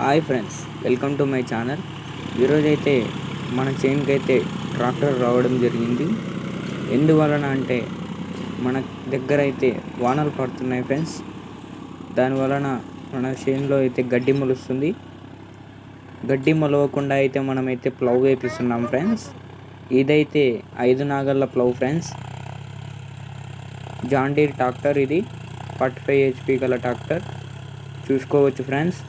Hi friends welcome to my channel. ఈరోజైతే మన చేనుకి అయితే ట్రాక్టర్ రావడం జరిగింది. ఎందువలన అంటే మన దగ్గర అయితే వానలు పడుతున్నాయి ఫ్రెండ్స్. దానివలన మన చేనులో అయితే గడ్డి మొలుస్తుంది. గడ్డి మొలవకుండా అయితే మనమైతే ప్లవ్ వేపిస్తున్నాం ఫ్రెండ్స్. ఇదైతే ఐదు Nagalla plough friends. John Deere tractor ఇది. ఫార్టీ ఫైవ్ హెచ్పి గల ట్రాక్టర్. చూసుకోవచ్చు ఫ్రెండ్స్.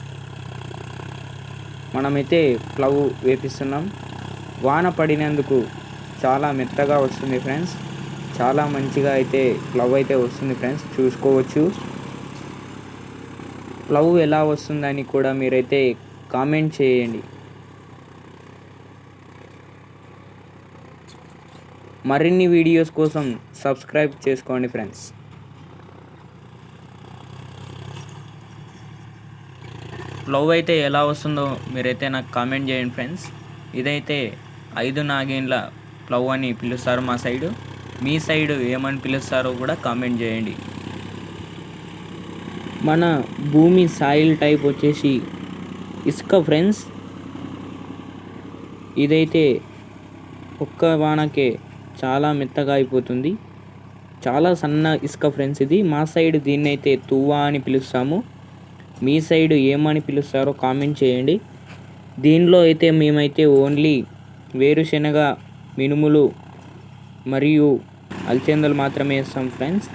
మనమైతే ప్లవ్ వేపిస్తున్నాం. వాన పడినందుకు చాలా మెత్తగా వస్తుంది ఫ్రెండ్స్. చాలా మంచిగా అయితే ప్లవ్ అయితే వస్తుంది ఫ్రెండ్స్. చూసుకోవచ్చు. ప్లవ్ ఎలా వస్తుందని కూడా మీరైతే కామెంట్ చేయండి. మరిన్ని వీడియోస్ కోసం సబ్స్క్రైబ్ చేసుకోండి ఫ్రెండ్స్. ప్లవ్ అయితే ఎలా వస్తుందో మీరైతే నాకు కామెంట్ చేయండి ఫ్రెండ్స్. ఇదైతే ఐదు నాగేండ్ల ప్లవ్ అని పిలుస్తారు మా సైడు. మీ సైడ్ ఏమని పిలుస్తారో కూడా కామెంట్ చేయండి. మన భూమి సాయిల్ టైప్ వచ్చేసి ఇసుక ఫ్రెండ్స్. ఇదైతే ఒక్క వానకే చాలా మెత్తగా అయిపోతుంది. చాలా సన్న ఇసుక ఫ్రెండ్స్ ఇది. మా సైడ్ దీన్నైతే తువ్వా అని పిలుస్తాము. మీ సైడ్ ఏమని పిలుస్తారో కామెంట్ చేయండి. దీనిలో అయితే మేమైతే ఓన్లీ వేరుశనగ మినుములు మరియు అల్చేందలు మాత్రమే వేస్తాం ఫ్రెండ్స్.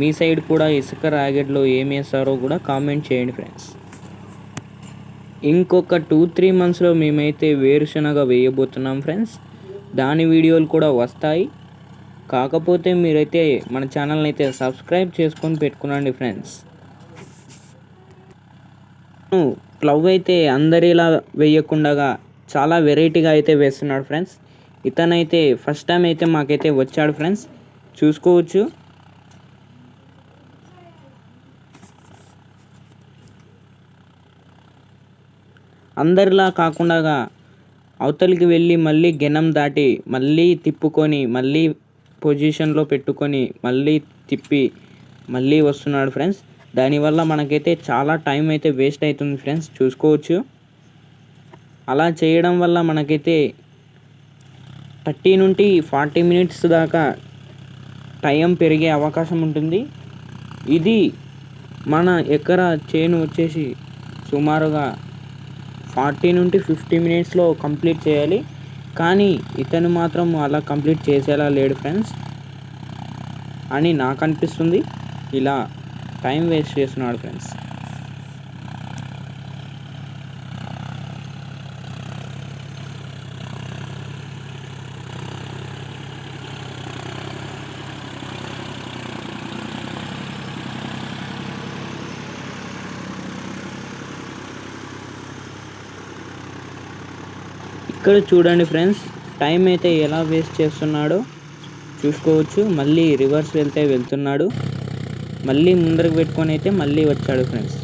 మీ సైడ్ కూడా ఇసుక రాగెడ్లో ఏం వేస్తారో కూడా కామెంట్ చేయండి ఫ్రెండ్స్. ఇంకొక టూ త్రీ మంత్స్లో మేమైతే వేరుశనగ వేయబోతున్నాం ఫ్రెండ్స్. దాని వీడియోలు కూడా వస్తాయి. కాకపోతే మీరైతే మన ఛానల్ని అయితే సబ్స్క్రైబ్ చేసుకొని పెట్టుకునండి ఫ్రెండ్స్. ప్లవ్ అయితే అందరిలా వేయకుండా చాలా వెరైటీగా అయితే వేస్తున్నాడు ఫ్రెండ్స్. ఇతనైతే ఫస్ట్ టైం అయితే మాకైతే వచ్చాడు ఫ్రెండ్స్. చూసుకోవచ్చు. అందరిలా కాకుండా అవతలికి వెళ్ళి మళ్ళీ గెనం దాటి మళ్ళీ తిప్పుకొని మళ్ళీ పొజిషన్లో పెట్టుకొని మళ్ళీ తిప్పి మళ్ళీ వస్తున్నాడు ఫ్రెండ్స్. దానివల్ల మనకైతే చాలా టైం అయితే వేస్ట్ అవుతుంది ఫ్రెండ్స్ చూసుకోవచ్చు. అలా చేయడం వల్ల మనకైతే థర్టీ నుండి ఫార్టీ మినిట్స్ దాకా టైం పెరిగే అవకాశం ఉంటుంది. ఇది మన ఎకరా చేను వచ్చేసి సుమారుగా ఫార్టీ నుండి ఫిఫ్టీ మినిట్స్లో కంప్లీట్ చేయాలి. కానీ ఇతను మాత్రం అలా కంప్లీట్ చేసేలా లేడు ఫ్రెండ్స్ అని నాకు అనిపిస్తుంది. ఇలా టైం వేస్ట్ చేస్తున్నాడు ఫ్రెండ్స్. ఇక్కడ చూడండి ఫ్రెండ్స్ టైం అయితే ఎలా వేస్ట్ చేస్తున్నాడో చూసుకోవచ్చు. మళ్ళీ రివర్స్ వెళ్తే వెళ్తున్నాడు. మళ్ళీ ముందరకు పెట్టుకొని అయితే మళ్ళీ వచ్చాడు ఫ్రెండ్స్.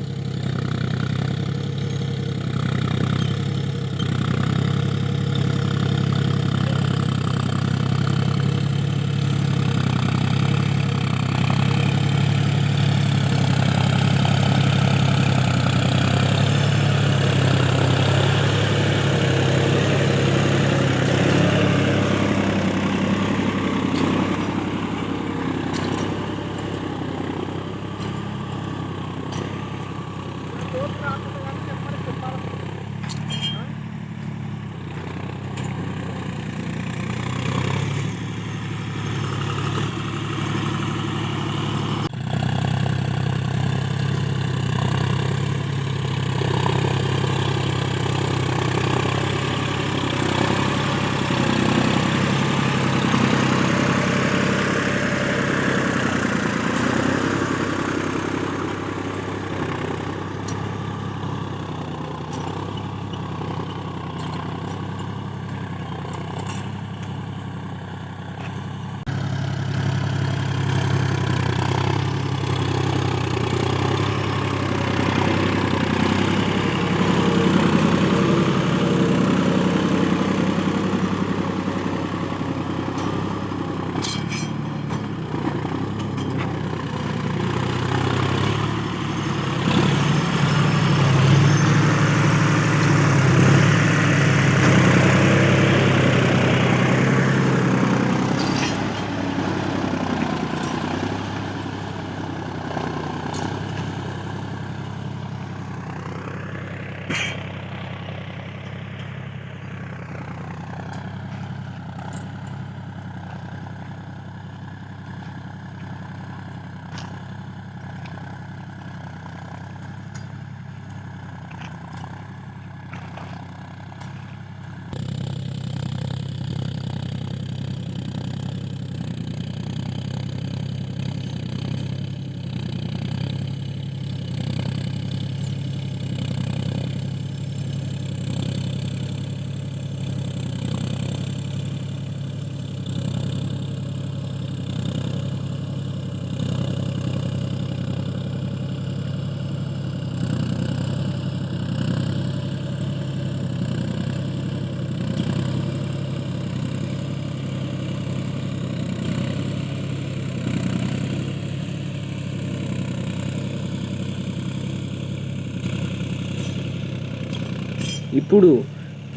ఇప్పుడు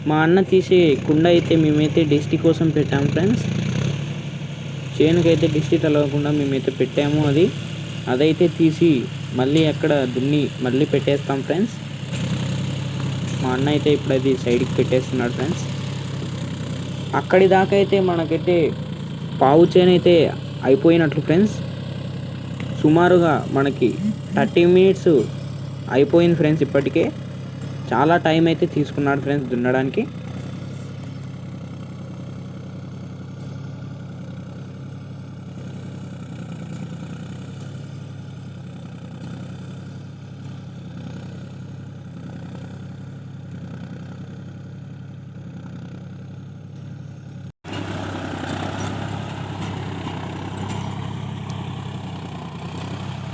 మా అన్న తీసే కుండ అయితే మేమైతే డిస్టి కోసం పెట్టాము ఫ్రెండ్స్. చేనుకైతే డిస్టి తలవకుండా మేమైతే పెట్టాము అది. అదైతే తీసి మళ్ళీ అక్కడ దున్ని మళ్ళీ పెట్టేస్తాం ఫ్రెండ్స్. మా అన్న అయితే ఇప్పుడు అది సైడ్కి పెట్టేస్తున్నాడు ఫ్రెండ్స్. అక్కడి దాకా అయితే మనకైతే పావు చేను అయితే అయిపోయినట్లు ఫ్రెండ్స్. సుమారుగా మనకి థర్టీ మినిట్స్ అయిపోయింది ఫ్రెండ్స్ ఇప్పటికే. చాలా టైం అయితే తీసుకున్నాడు ఫ్రెండ్స్ దున్నడానికి.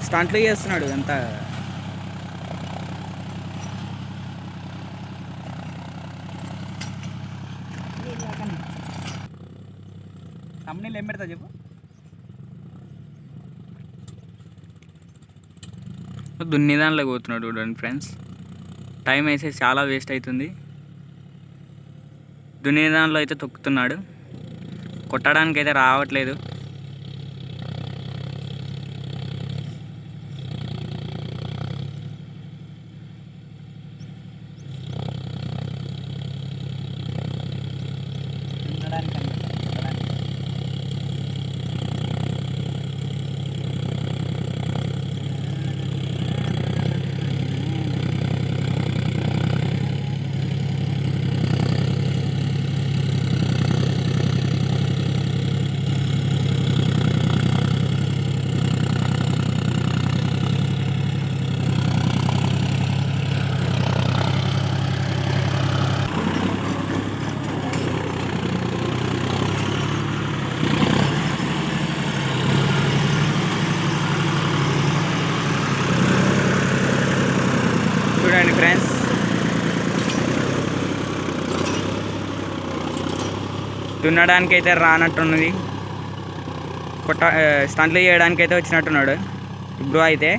స్టంట్లు చేస్తున్నాడు అంతా తమ్ముళ్ళు ఏం పెడతా చెప్పు. దున్ని దానిలో పోతున్నాడు చూడండి ఫ్రెండ్స్. టైం అయితే చాలా వేస్ట్ అవుతుంది. దున్నిదానిలో అయితే తొక్కుతున్నాడు. కొట్టడానికి అయితే రావట్లేదు. దున్నడానికి అయితే రానట్టున్నది. కొట్ట స్టంట్లు చేయడానికి అయితే వచ్చినట్టున్నాడు. బ్రో అయితే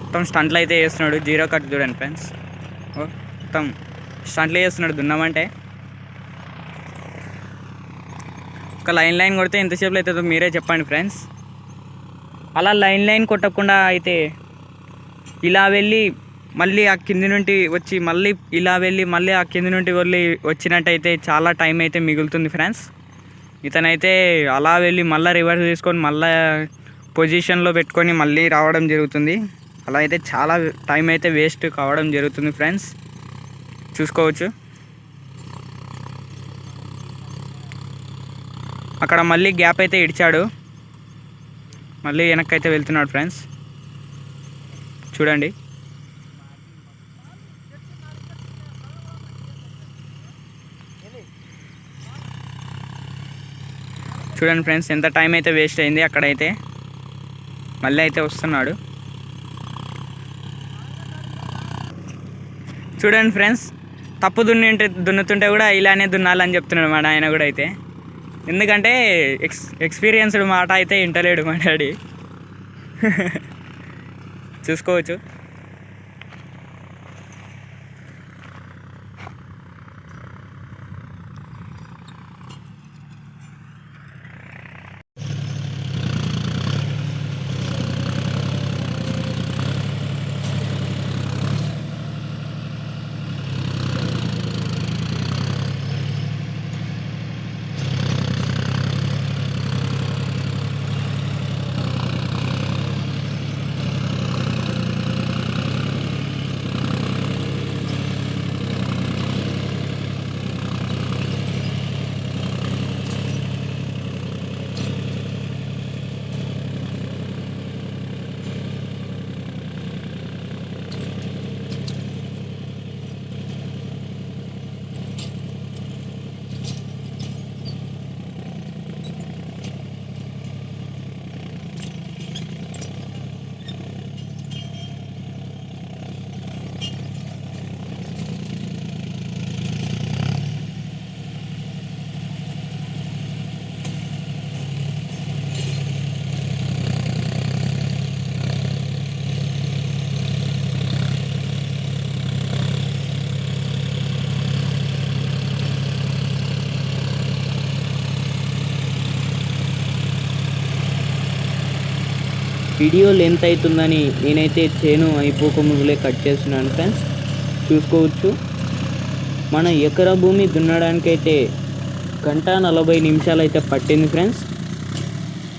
మొత్తం స్టంట్లు అయితే చేస్తున్నాడు. జీరో కట్ చూడండి ఫ్రెండ్స్. మొత్తం స్టంట్లు చేస్తున్నాడు దున్నామంటే. ఒక లైన్ లైన్ కొడితే ఎంతసేపు అవుతుందో మీరే చెప్పండి ఫ్రెండ్స్. అలా లైన్ లైన్ కొట్టకుండా అయితే ఇలా వెళ్ళి మళ్ళీ ఆ కింది నుండి వచ్చి మళ్ళీ ఇలా వెళ్ళి మళ్ళీ ఆ కింది నుండి వెళ్ళి వచ్చినట్టయితే చాలా టైం అయితే మిగులుతుంది ఫ్రెండ్స్ ఇతనైతే అలా వెళ్ళి మళ్ళీ రివర్స్ తీసుకొని మళ్ళీ పొజిషన్లో పెట్టుకొని మళ్ళీ రావడం జరుగుతుంది. అలా అయితే చాలా టైం అయితే వేస్ట్ కావడం జరుగుతుంది ఫ్రెండ్స్ చూసుకోవచ్చు. అక్కడ మళ్ళీ గ్యాప్ అయితే ఇడిచాడు. మళ్ళీ వెనక్కి అయితే వెళ్తున్నాడు ఫ్రెండ్స్ చూడండి. చూడండి ఫ్రెండ్స్ ఎంత టైం అయితే వేస్ట్ అయింది అక్కడైతే. మళ్ళీ అయితే వస్తున్నాడు. చూడండి ఫ్రెండ్స్ తప్పు దున్నింటే దున్నుతుంటే కూడా ఇలానే దున్నాలని చెప్తున్నాడు మా ఆయన కూడా అయితే. ఎందుకంటే ఎక్స్ ఎక్స్పీరియన్స్డ్ మాట అయితే వింటలేడు మా డాడీ. చూసుకోవచ్చు. వీడియో లెంత్ అవుతుందని నేనైతే చేను అయిపోకముందులే కట్ చేస్తున్నాను ఫ్రెండ్స్ చూసుకోవచ్చు. మన ఎకరా భూమి దున్నడానికైతే గంట నలభై నిమిషాలు అయితే పట్టింది ఫ్రెండ్స్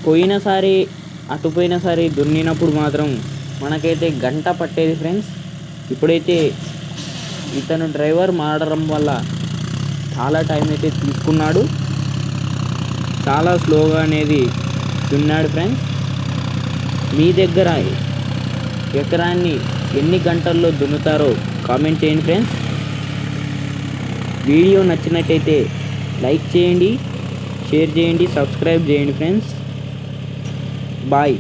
పోయినసారి అటుపోయినసారి దున్నినప్పుడు మాత్రం మనకైతే గంట పట్టేది ఫ్రెండ్స్ ఇప్పుడైతే ఇతను డ్రైవర్ మారడం వల్ల చాలా టైం అయితే తీసుకున్నాడు. చాలా స్లోగా అనేది దున్నాడు ఫ్రెండ్స్ మీ దగ్గర ఎకరాన్ని ఎన్ని గంటల్లో దున్నుతారో కామెంట్ చేయండి ఫ్రెండ్స్. వీడియో నచ్చినట్టయితే లైక్ చేయండి షేర్ చేయండి సబ్స్క్రైబ్ చేయండి ఫ్రెండ్స్. బాయ్.